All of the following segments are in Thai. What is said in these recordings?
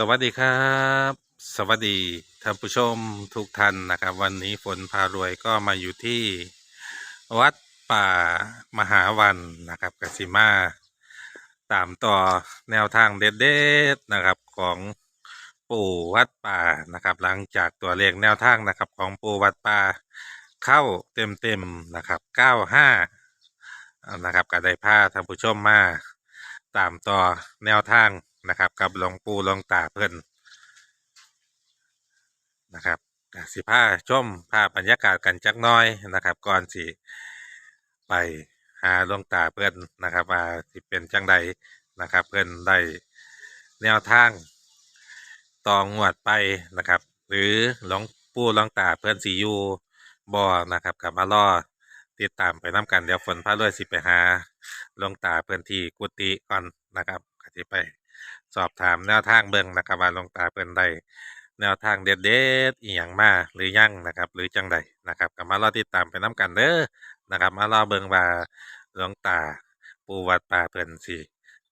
สวัสดีครับ สวัสดีท่านผู้ชมทุกท่านนะครับ วันนี้ฝนพารวยก็มาอยู่ที่วัดป่ามหาวันนะครับกสิมาตามต่อแนวทางเด็ดๆนะครับของปู่วัดป่านะครับ หลังจากตัวเลขแนวทางนะครับ ของปู่วัดป่าเข้าเต็มๆนะครับ95นะครับก็ได้พาท่านผู้ชมมาตามต่อแนวทาง นะครับ กับหลวงปู่หลวงตาเพิ่นนะครับสิพาชมภาพบรรยากาศกันจักน้อยนะครับ ก่อนสิไปหาหลวงตาเพิ่นนะครับว่าสิเป็นจังใดนะครับ เพิ่นได้แนวทางต่องวดไปนะครับ หรือหลวงปู่หลวงตาเพิ่นสิอยู่บ่นะครับกับมารอติดตามไปน้กันเดี๋ยวฝนพาด้วยสิไปหาหลวงตาเพื่อนที่กุฏิก่อนนะครับก็สิไป สอบถามแนวทางเบิ่งนะครับว่าหลวงตาเพิ่นได้แนวทางเด็ดๆอีหยังมาหรือยังนะครับ หรือจังใดนะครับก็มารอติดตามไปน้กันเด้อนะครับ มารอเบิ่งว่าหลวงตาปูวัดป่าเพิ่นสิ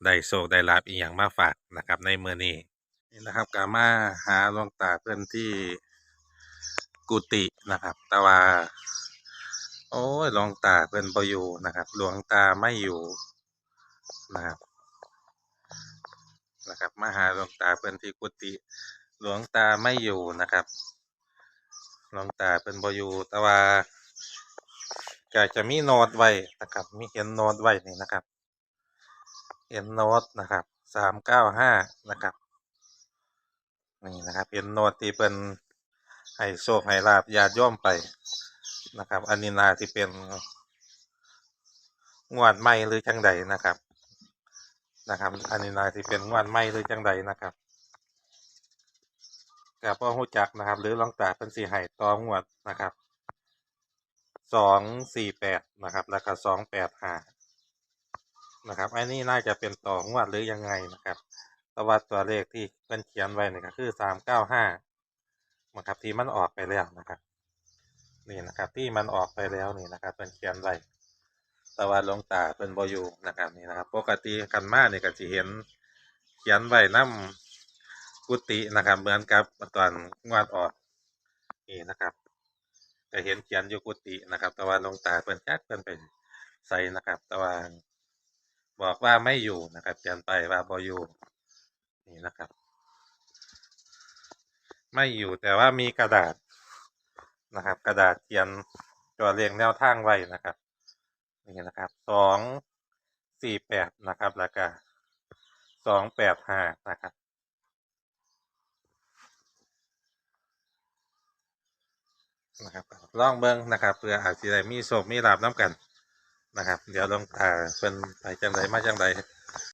ได้โชคได้ลาภอีหยังมาฝากนะครับ ในมื้อนี้นี่นะครับก็มาหาหลวงตาเพิ่นที่กุฏินะครับ แต่ว่า โอ้ยหลวงตาเพิ่นบ่อยู่นะครับ หลวงตาไม่อยู่นะครับ นะครับมาหาหลวงตาเพิ่นที่กุฏิหลวงตาไม่อยู่นะครับ หลวงตาเพิ่นบ่อยู่แต่ว่าก็จะมีโน้ตไว้นะครับ มีเขียนโน้ตไว้นี่นะครับเขียนโน้ตนะครับสามเก้าห้านะครับนี่นะครับเห็นโน้ตที่เพิ่นให้โชคให้ลาบญาติโยมไปนะครับ อันนี้นาที่เป็นงวดใหม่หรือจังใดนะครับ นะครับ อันนี้นาที่เป็นงวดใหม่หรือจังใดนะครับกับพ่อหูจักนะครับ หรือลองตาเป็นสีไห้ตองวดนะครับสองสี่แปดนะครับแล้วก็สองแปดห้านะครับอันนี้น่าจะเป็นต่องวดหรือยังไงนะครับต่ว่าตัวเลขที่เป็นเขียนไว้นี่ก็คือสามเก้าห้านะครับที่มันออกไปแล้วนะครับ นี่นะครับที่มันออกไปแล้วนี่นะครับเป็นเขียนไว้ แต่ว่าหลวงตาเป็นบอยู่นะครับนี่นะครับ ปกติกันมาเนี่ยก็จะเห็นเขียนไว้น้ำกุฏินะครับ เหมือนกับตอนงวดออกนี่นะครับก็เห็นเขียนอยู่กุฏินะครับ แต่ว่าหลวงตาเป็นจักเป็นไปใส่นะครับ แต่ว่าบอกว่าไม่อยู่นะครับเขียนไปว่าบอยู่นี่นะครับ ไม่อยู่แต่ว่ามีกระดาษนะครับ กระดาษเขียนตัวเรียงแนวทางไว้นะครับ นี่นะครับสองสี่แปดนะครับแล้วก็สองแปดห้านะครับนะครับลองเบิ้งนะครับเพื่ออาจจะได้มีโศกมีลาบน้ำกันนะครับ เดี๋ยวลองตาเป็นไปจังไดมาจังได